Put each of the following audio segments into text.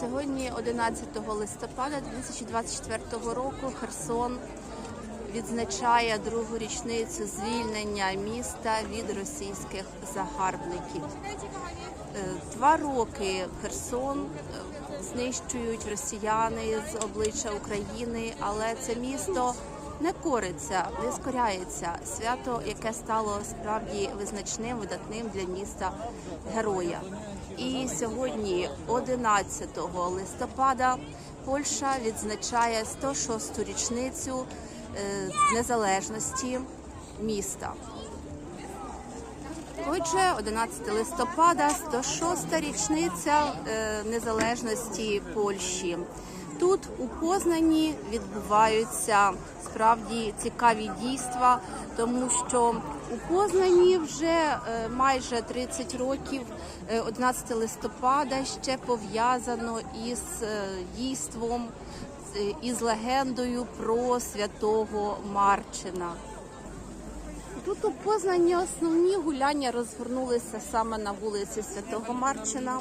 Сьогодні, 11 листопада 2024 року, Херсон відзначає другу річницю звільнення міста від російських загарбників. Е, Два роки Херсон е, знищують росіяни з обличчя України, але це місто не кориться, не скоряється. Свято, яке стало справді визначним, видатним для міста героя. І сьогодні, 11 листопада, Польща відзначає 106-ту річницю е, незалежності міста. Отже, 11 листопада, 106-та річниця е, незалежності Польщі. Тут у Познані відбуваються справді цікаві дійства, тому що у Познані вже е, майже 30 років, е, 11 листопада ще пов'язано із е, дійством, із легендою про святого Марчина. Тут у Познані основні гуляння розгорнулися саме на вулиці Святого Марчина.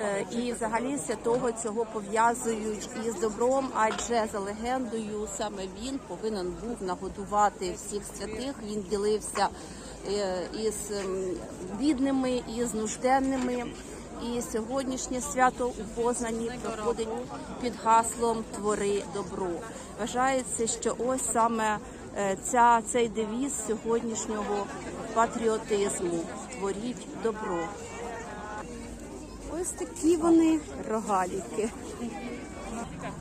Е, І взагалі святого цього пов'язують із добром, адже за легендою саме він повинен був нагодувати всіх святих. Він ділився е, із бідними, із нужденними. І сьогоднішнє свято у Познані проходить під гаслом Твори добро. Вважається, що ось саме ця цей девіз сьогоднішнього патріотизму Творіть добро. Ось такі вони рогаліки.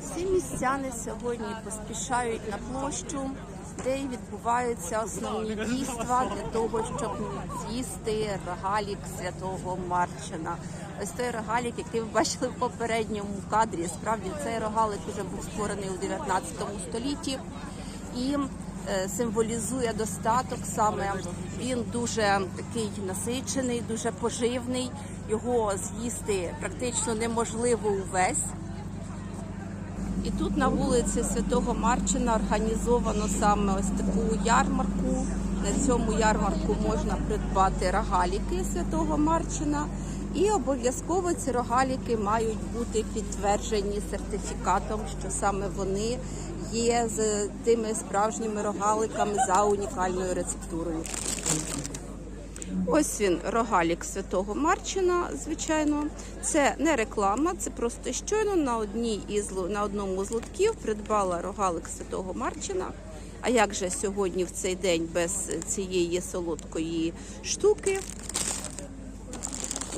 Всі містяни сьогодні поспішають на площу, де й відбуваються основні дійства для того, щоб з'їсти рогалік святого Марчина. Ось той рогалік, який ви бачили в попередньому кадрі. Справді цей рогалик вже був створений у 19 столітті і е, символізує достаток. Саме він дуже такий насичений, дуже поживний. Його з'їсти практично неможливо увесь. І тут на вулиці Святого Марчина організовано саме ось таку ярмарку. На цьому ярмарку можна придбати рогаліки Святого Марчина. І обов'язково ці рогаліки мають бути підтверджені сертифікатом, що саме вони є з тими справжніми рогаликами за унікальною рецептурою. Ось він, рогалік святого Марчина, звичайно. Це не реклама, це просто щойно на одній із на одному з лотків придбала рогалик святого Марчина. А як же сьогодні в цей день без цієї солодкої штуки?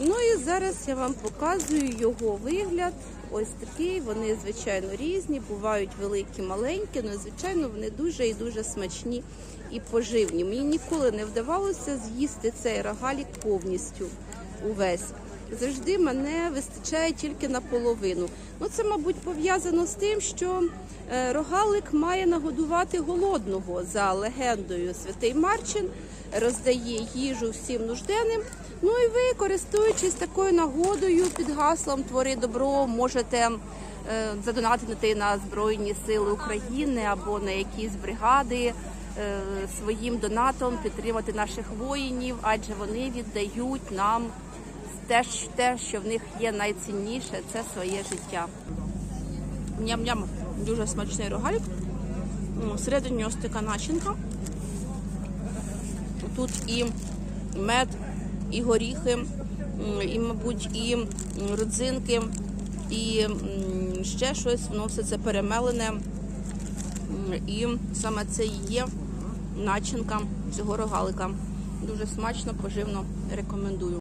Ну і зараз я вам показую його вигляд. Ось такий. Вони звичайно різні, бувають великі, маленькі, але звичайно вони дуже і дуже смачні і поживні. Мені ніколи не вдавалося з'їсти цей рогалік повністю увесь. Завжди мене вистачає тільки наполовину. Ну це, мабуть, пов'язано з тим, що е, рогалик має нагодувати голодного за легендою. Святий Марчин роздає їжу всім нужденним. Ну і ви, користуючись такою нагодою під гаслом Твори добро, можете е, задонатити на Збройні Сили України або на якісь бригади е, своїм донатом підтримати наших воїнів, адже вони віддають нам те, те, що в них є найцінніше, це своє життя. Ням-ням, дуже смачний рогалік. Всередині ось така начинка. Тут і мед, і горіхи, і, мабуть, і родзинки, і ще щось, воно все це перемелене. І саме це є начинка цього рогалика. Дуже смачно, поживно рекомендую.